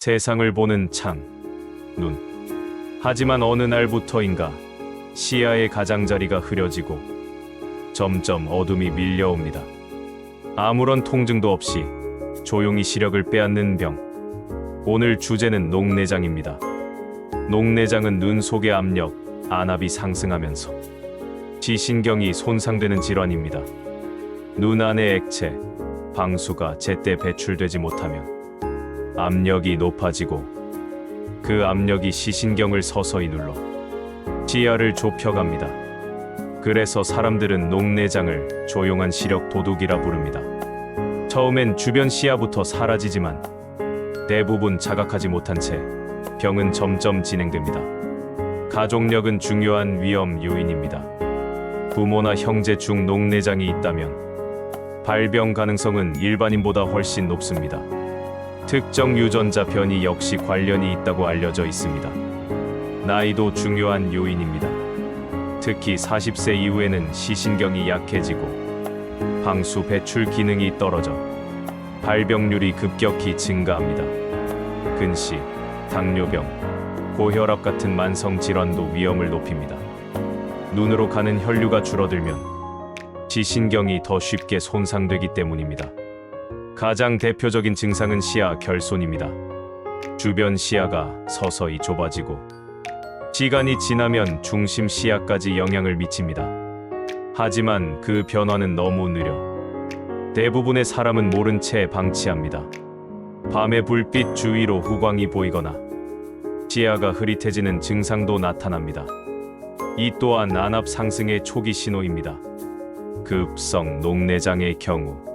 세상을 보는 창, 눈. 하지만 어느 날부터인가 시야의 가장자리가 흐려지고 점점 어둠이 밀려옵니다. 아무런 통증도 없이 조용히 시력을 빼앗는 병. 오늘 주제는 녹내장입니다. 녹내장은 눈 속의 압력, 안압이 상승하면서 지신경이 손상되는 질환입니다. 눈 안의 액체, 방수가 제때 배출되지 못하면 압력이 높아지고 그 압력이 시신경을 서서히 눌러 시야를 좁혀갑니다. 그래서 사람들은 녹내장을 조용한 시력 도둑이라 부릅니다. 처음엔 주변 시야부터 사라지지만 대부분 자각하지 못한 채 병은 점점 진행됩니다. 가족력은 중요한 위험 요인입니다. 부모나 형제 중 녹내장이 있다면 발병 가능성은 일반인보다 훨씬 높습니다. 특정 유전자 변이 역시 관련이 있다고 알려져 있습니다. 나이도 중요한 요인입니다. 특히 40세 이후에는 시신경이 약해지고 방수 배출 기능이 떨어져 발병률이 급격히 증가합니다. 근시, 당뇨병, 고혈압 같은 만성 질환도 위험을 높입니다. 눈으로 가는 혈류가 줄어들면 지신경이 더 쉽게 손상되기 때문입니다. 가장 대표적인 증상은 시야 결손입니다. 주변 시야가 서서히 좁아지고 시간이 지나면 중심 시야까지 영향을 미칩니다. 하지만 그 변화는 너무 느려 대부분의 사람은 모른 채 방치합니다. 밤의 불빛 주위로 후광이 보이거나 시야가 흐릿해지는 증상도 나타납니다. 이 또한 안압 상승의 초기 신호입니다. 급성 녹내장의 경우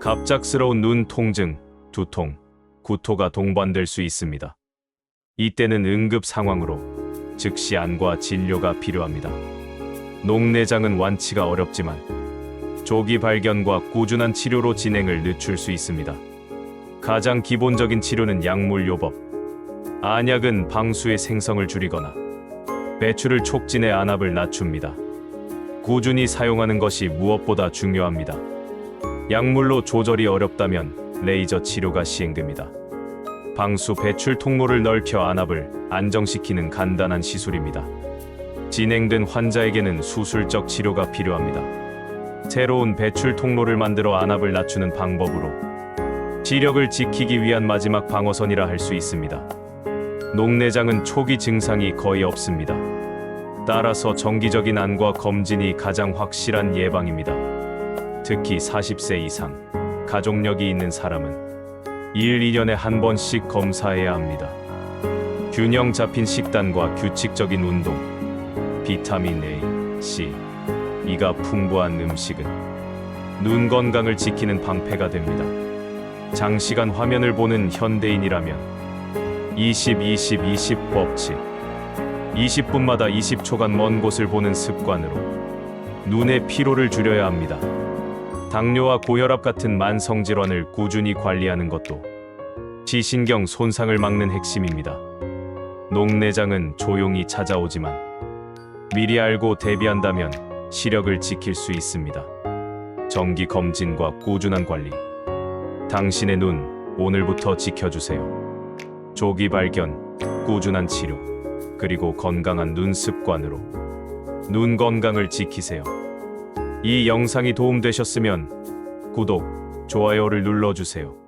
갑작스러운 눈 통증, 두통, 구토가 동반될 수 있습니다. 이때는 응급 상황으로 즉시 안과 진료가 필요합니다. 녹내장은 완치가 어렵지만 조기 발견과 꾸준한 치료로 진행을 늦출 수 있습니다. 가장 기본적인 치료는 약물 요법. 안약은 방수의 생성을 줄이거나 배출을 촉진해 안압을 낮춥니다. 꾸준히 사용하는 것이 무엇보다 중요합니다. 약물로 조절이 어렵다면 레이저 치료가 시행됩니다. 방수 배출 통로를 넓혀 안압을 안정시키는 간단한 시술입니다. 진행된 환자에게는 수술적 치료가 필요합니다. 새로운 배출 통로를 만들어 안압을 낮추는 방법으로 시력을 지키기 위한 마지막 방어선이라 할 수 있습니다. 녹내장은 초기 증상이 거의 없습니다. 따라서 정기적인 안과 검진이 가장 확실한 예방입니다. 특히 40세 이상 가족력이 있는 사람은 1, 2년에 한 번씩 검사해야 합니다. 균형 잡힌 식단과 규칙적인 운동, 비타민 A, C, 이가 풍부한 음식은 눈 건강을 지키는 방패가 됩니다. 장시간 화면을 보는 현대인이라면 20, 20, 20 법칙 20분마다 20초간 먼 곳을 보는 습관으로 눈의 피로를 줄여야 합니다. 당뇨와 고혈압 같은 만성 질환을 꾸준히 관리하는 것도 지신경 손상을 막는 핵심입니다. 녹내장은 조용히 찾아오지만 미리 알고 대비한다면 시력을 지킬 수 있습니다. 정기 검진과 꾸준한 관리. 당신의 눈 오늘부터 지켜주세요. 조기 발견, 꾸준한 치료, 그리고 건강한 눈 습관으로 눈 건강을 지키세요. 이 영상이 도움되셨으면 구독, 좋아요를 눌러주세요.